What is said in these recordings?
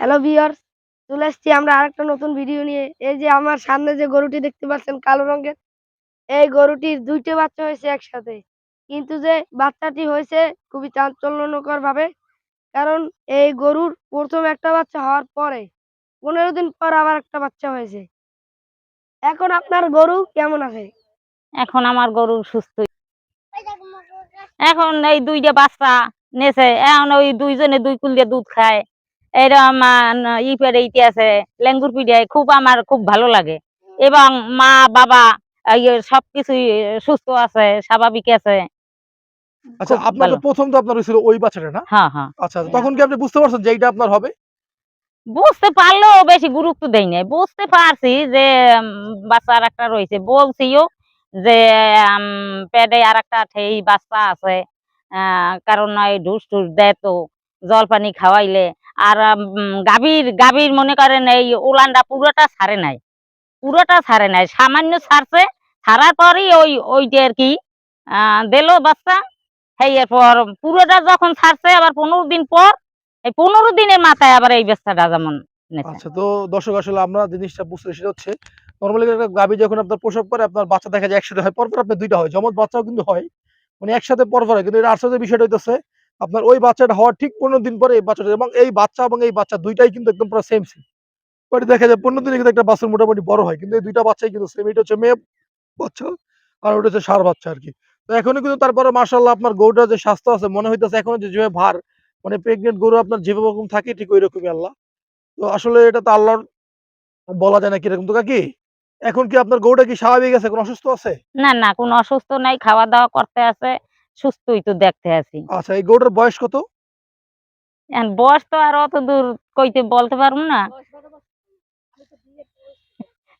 Hello viewers চলে এসেছি আমরা আরেকটা নতুন ভিডিও নিয়ে। এই যে আমার সামনে যে গরুটি দেখতে পাচ্ছেন, কালো রঙের, এই গরুটির দুইটা বাচ্চা হয়েছে একসাথে। কিন্তু যে বাচ্চাটি হয়েছে খুবই চাঞ্চল্যকর ভাবে, কারণ এই গরুর প্রথম একটা বাচ্চা হওয়ার পরে পনেরো দিন পর আবার একটা বাচ্চা হয়েছে। এখন আপনার গরু কেমন আছে? এখন আমার গরু সুস্থ। এখন এই দুইটা বাচ্চা নেছে, এখন ওই দুইজনে দুই কুল দিয়ে দুধ খায়। এরকম ই পেরে ইতে আছে লেঙ্গুর পিড়ায় খুব আমার খুব ভালো লাগে। এবং মা বাবা সবকিছুই সুস্থ আছে স্বাভাবিক আছে। আচ্ছা আপনার প্রথম তো আপনার ওই বাচ্চাটা না? হ্যাঁ হ্যাঁ আচ্ছা তখন কি আপনি বুঝতে পারছেন যে আপনার হবে? বুঝতে পারলেও বেশি গুরুত্ব দেই নাই। বুঝতে পারছি যে বাচ্চার একটা রয়েছে বলছিও যে পেটে আর একটা ঠেই বাচ্চা আছে আহ, কারণ এই ঢুস টুস দেয় তো জল পানি খাওয়াইলে আর গাভীর গাভীর মনে করেন এই উলানটা পুরোটা ছাড়ে নাই। পুরোটা ছাড়ে নাই। সামান্য ছাড়ছে ছাড়ার পরই ওই, ওইটা আর কি দিলো বাচ্চা। সেই এরপর পুরোটা যখন ছাড়ছে আবার পনেরো দিন পর, এই পনেরো দিনের মাথায় আবার এই বাচ্চাটা যেমন আচ্ছা তো দর্শক, আসলে আমরা জিনিসটা বুঝতে সেটা হচ্ছে নর্মালি গাভী যখন আপনার প্রসব করে, আপনার বাচ্চা দেখা যায় একসাথে হয়, পরপর আপনার দুইটা হয়। জমজ বাচ্চাও কিন্তু হয় মানে একসাথে পরপর হয়। কিন্তু এর আশ্চর্য বিষয়টা হইতেছে আপনার ওই বাচ্চাটা হওয়ার ঠিক পনেরো দিন পরে এই বাচ্চাটা, এবং এই বাচ্চা এবং এই বাচ্চা দুইটাই কিন্তু একদম পুরো সেম সেম পরে দেখা যায় পনেরো দিনে কিন্তু একটা বাচ্চা মোটামুটি বড় হয়, কিন্তু এই দুইটা বাচ্চাই কিন্তু সেম এটা হচ্ছে মেয়ে বাচ্চা আর ওটা হচ্ছে সার বাচ্চা আর কি তো এখনও কিন্তু তারপরে মার্শাল্লাহ আপনার গরুটার যে স্বাস্থ্য আছে, মনে হইতেছে এখনও যে যেভাবে ভার মানে প্রেগনেন্ট গরু আপনার যেভাবে রকম থাকে ঠিক ওই রকমই আল্লাহ। তো আসলে এটা তো আল্লাহর বলা যায় না কীরকম। তো কাকি, এখন কি আপনার গরুটা কি স্বাভাবিক আছে? কোনো অসুস্থ আছে? না না, কোনো অসুস্থ নাই খাওয়া দাওয়া করতে আছে। সুস্থই তো দেখতে আছি। আচ্ছা এই গরুটার বয়স কত? বয়স তো আর অত দূর কইতে বলতে পারব না।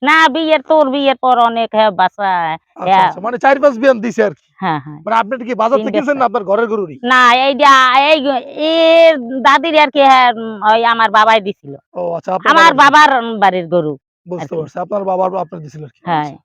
না বিয়ের তোর বিয়ের পর অনেক হ্যাঁ বাচ্চা আচ্ছা হ্যাঁ। আচ্ছা মানে চার পাঁচ বিয়ান দিছে আর কি। হ্যাঁ হ্যাঁ। মানে আপনি কি বাজার থেকে কিনছেন না আপনার ঘরের গরুরই? না এইটা এই এ দাদির আর কি হ্যাঁ ওই আমার বাবাই দিছিল। ও আচ্ছা আমার বাবার- বাড়ির গরু বুঝতে পারছি আপনার বাবার আপনি দিছিল আর কি হ্যাঁ। আচ্ছা।